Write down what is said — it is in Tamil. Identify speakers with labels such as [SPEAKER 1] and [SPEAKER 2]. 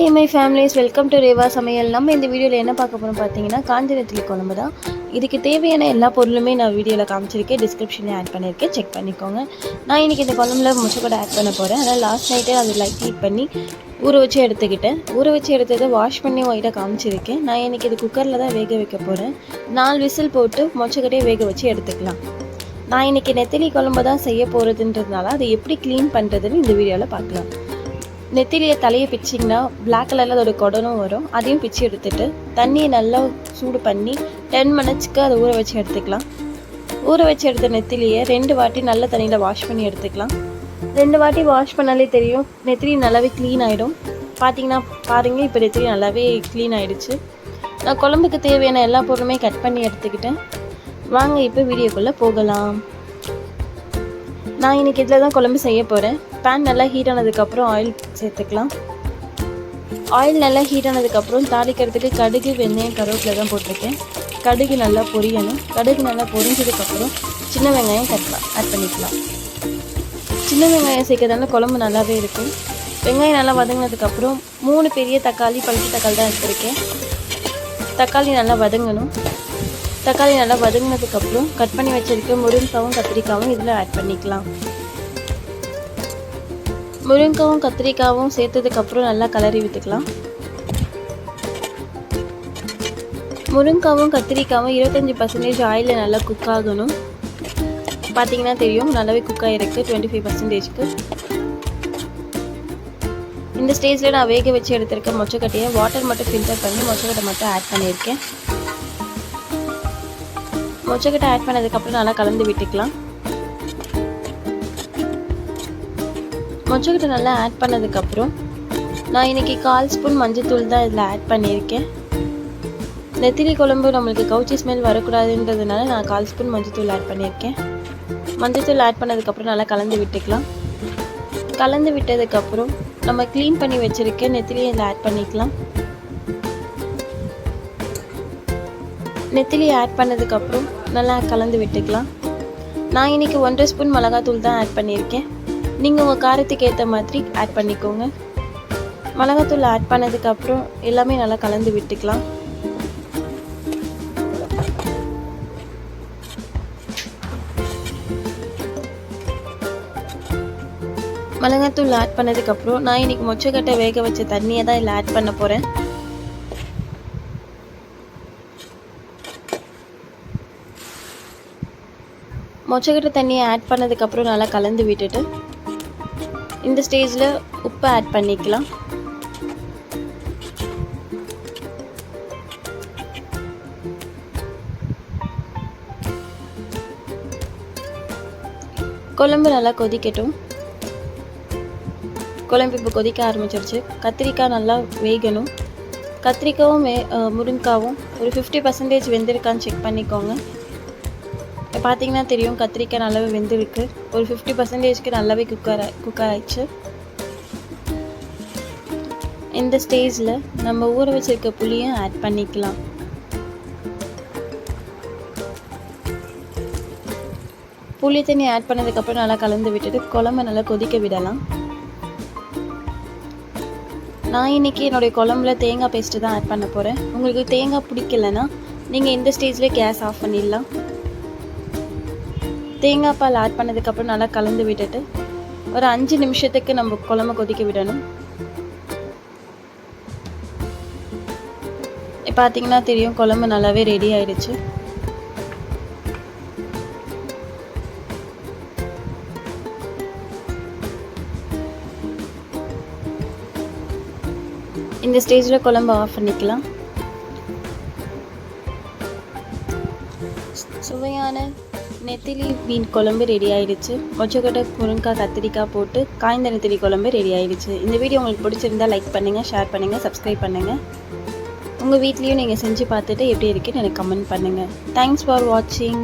[SPEAKER 1] AMI families welcome to Reva சமையல் நம்ம இந்த வீடியோவில் என்ன பார்க்க போகிறோம் பார்த்தீங்கன்னா காஞ்சிரத்திலி குழம்பு தான். இதுக்கு தேவையான எல்லா பொருளுமே நான் வீடியோவில் காமிச்சிருக்கேன். டிஸ்கிரிப்ஷனில் ஆட் பண்ணியிருக்கேன் செக் பண்ணிக்கோங்க. நான் இன்றைக்கி இந்த குழம்புல முச்சக்கூட ஆட் பண்ண போகிறேன் அதனால் லாஸ்ட் நைட்டே அதை லைட் ஹீட் பண்ணி ஊற வச்சு எடுத்துக்கிட்டேன். ஊற வச்சு எடுத்ததை வாஷ் பண்ணி ஒயிட்டாக காமிச்சிருக்கேன். நான் இன்றைக்கி இது குக்கரில் தான் வேக வைக்க போகிறேன் நாலு விசில் போட்டு மொச்சக்கொட்டையை வேக வச்சு எடுத்துக்கலாம். நான் இன்றைக்கி நெத்திலி குழம்பு தான் செய்ய போகிறதுன்றதுனால அதை எப்படி க்ளீன் பண்ணுறதுன்னு இந்த வீடியோவில் பார்க்கலாம். நெத்திலியை தலையை பிச்சிங்கன்னா பிளாக் கலரில் அதோட குடலும் வரும். அதையும் பிச்சு எடுத்துட்டு தண்ணியை நல்லா சூடு பண்ணி டென் மினிட்ஸ்க்கு அதை ஊற வச்சு எடுத்துக்கலாம். ஊற வச்சு எடுத்த நெத்திலியை ரெண்டு வாட்டி நல்ல தண்ணியில் வாஷ் பண்ணி எடுத்துக்கலாம். ரெண்டு வாட்டி வாஷ் பண்ணாலே தெரியும் நெத்திலி நல்லாவே க்ளீன் ஆகிடும் பார்த்தீங்கன்னா பாருங்கள் இப்போ நெத்திரி நல்லாவே க்ளீன் ஆகிடுச்சு நான் குழம்புக்கு தேவையான எல்லா பொருளுமே கட் பண்ணி எடுத்துக்கிட்டேன். வாங்க இப்போ வீடியோக்குள்ளே போகலாம். நான் இன்றைக்கி இதில் தான் குழம்பு செய்ய போகிறேன் பேன் நல்லா ஹீட் ஆனதுக்கப்புறம் ஆயில் சேர்த்துக்கலாம். ஆயில் நல்லா ஹீட் ஆனதுக்கப்புறம் தாளிக்கிறதுக்கு கடுகு வெந்தயம் கருவேப்பிலை தான் போட்டிருக்கேன். கடுகு நல்லா பொரியணும். கடுகு நல்லா பொரிஞ்சதுக்கப்புறம் சின்ன வெங்காயம் கட்டலாம் ஆட் பண்ணிக்கலாம். சின்ன வெங்காயம் சேர்க்கறதால குழம்பு நல்லாவே இருக்கும். வெங்காயம் நல்லா வதங்கினதுக்கப்புறம் மூணு பெரிய தக்காளி பழுத்த தக்காளி தான் எடுத்துருக்கேன். தக்காளி நல்லா வதங்கணும். தக்காளி நல்லா வதங்கினதுக்கப்புறம் கட் பண்ணி வச்சிருக்க முருங்கைக்காவும் கத்திரிக்காவும் இதில் ஆட் பண்ணிக்கலாம். முருங்கைக்காவும் கத்திரிக்காவும் சேர்த்ததுக்கப்புறம் நல்லா கலரி விட்டுக்கலாம். முருங்கைக்காவும் கத்திரிக்காவும் இருபத்தஞ்சி பர்சன்டேஜ் ஆயிலில் நல்லா குக் ஆகணும். பார்த்தீங்கன்னா தெரியும் நல்லாவே குக் ஆகிருக்கு டுவெண்ட்டி ஃபைவ் பர்சன்டேஜ்க்கு இந்த ஸ்டேஜில் நான் வேக வச்சு எடுத்திருக்க மொச்சக்கட்டையை வாட்டர் மட்டும் ஃபில்டர் பண்ணி மொச்சக்கட்டை மட்டும் ஆட் பண்ணியிருக்கேன். மொச்சக்கட்டை ஆட் பண்ணதுக்கப்புறம் நல்லா கலந்து விட்டுக்கலாம். மொச்சக்கட்டை நல்லா ஆட் பண்ணதுக்கப்புறம் நான் இன்றைக்கி கால் ஸ்பூன் மஞ்சத்தூள் தான் இதில் ஆட் பண்ணியிருக்கேன். நெத்திலி குழம்பு நம்மளுக்கு கவுச்சி ஸ்மெல் வரக்கூடாதுன்றதுனால நான் கால் ஸ்பூன் மஞ்சத்தூள் ஆட் பண்ணியிருக்கேன். மஞ்சத்தூள் ஆட் பண்ணதுக்கப்புறம் நல்லா கலந்து விட்டுக்கலாம். கலந்து விட்டதுக்கப்புறம் நம்ம க்ளீன் பண்ணி வச்சுருக்க நெத்திலியை இதில் ஆட் பண்ணிக்கலாம். நெத்திலி ஆட் பண்ணதுக்கப்புறம் நல்லா கலந்து விட்டுக்கலாம். நான் இன்றைக்கி ஒன்றரை ஸ்பூன் மிளகாத்தூள் தான் ஆட் பண்ணியிருக்கேன். நீங்கள் உங்கள் காரத்துக்கு ஏற்ற மாதிரி ஆட் பண்ணிக்கோங்க. மிளகாத்தூள் ஆட் பண்ணதுக்கப்புறம் எல்லாமே நல்லா கலந்து விட்டுக்கலாம். மிளகாத்தூள் ஆட் பண்ணதுக்கப்புறம் நான் இன்றைக்கி மொச்சக்கட்டை வேக வச்ச தண்ணியை தான் இதில் ஆட் பண்ண போகிறேன் மொச்சக்கட்டை தண்ணியை ஆட் பண்ணதுக்கப்புறம் நல்லா கலந்து விட்டுட்டு இந்த ஸ்டேஜில் உப்பு ஆட் பண்ணிக்கலாம். குழம்பு நல்லா கொதிக்கட்டும். குழம்பு இப்போ கொதிக்க ஆரம்பிச்சிருச்சு. கத்திரிக்காய் நல்லா வேகணும். கத்திரிக்காவும் மே முருங்காவும் ஒரு ஃபிஃப்டி பர்சன்டேஜ் வெந்திருக்கான்னு செக் பண்ணிக்கோங்க. பார்த்தீங்கன்னா தெரியும் கத்திரிக்காய் நல்லாவே வெந்திருக்கு. ஒரு ஃபிஃப்டி பர்சன்டேஜ்க்கு நல்லாவே குக்கர் குக் ஆயிடுச்சு. இந்த ஸ்டேஜில் நம்ம ஊற வச்சிருக்க புளியும் ஆட் பண்ணிக்கலாம். புளி தண்ணி ஆட் பண்ணதுக்கப்புறம் நல்லா கலந்து விட்டுட்டு குழம்பு நல்லா கொதிக்க விடலாம். நான் இன்றைக்கி என்னுடைய குழம்புல தேங்காய் பேஸ்ட்டு தான் ஆட் பண்ண போகிறேன் உங்களுக்கு தேங்காய் பிடிக்கலன்னா நீங்கள் இந்த ஸ்டேஜ்லேயே கேஸ் ஆஃப் பண்ணிடலாம். தேங்காய் பால் ஆட் பண்ணதுக்கப்புறம் நல்லா கலந்து விட்டுட்டு ஒரு அஞ்சு நிமிஷத்துக்கு நம்ம குழம்பு கொதிக்க விடணும். பார்த்தீங்கன்னா தெரியும் குழம்பு நல்லாவே ரெடி ஆயிடுச்சு. இந்த ஸ்டேஜில் குழம்பு ஆஃப் பண்ணிக்கலாம். சுவையான நெத்திலி மீன் குழம்பு ரெடி ஆயிடுச்சு. மொச்சக்கொட்டை முருங்காய் கத்திரிக்காய் போட்டு காய்ந்த நெத்திலி குழம்பு ரெடி ஆயிடுச்சு. இந்த வீடியோ உங்களுக்கு பிடிச்சிருந்தா லைக் பண்ணுங்கள் ஷேர் பண்ணுங்கள் சப்ஸ்கிரைப் பண்ணுங்கள் உங்கள் வீட்லேயும் நீங்கள் செஞ்சு பார்த்துட்டு எப்படி இருக்குன்னு எனக்கு கமெண்ட் பண்ணுங்கள் தேங்க்ஸ் ஃபார் வாட்சிங்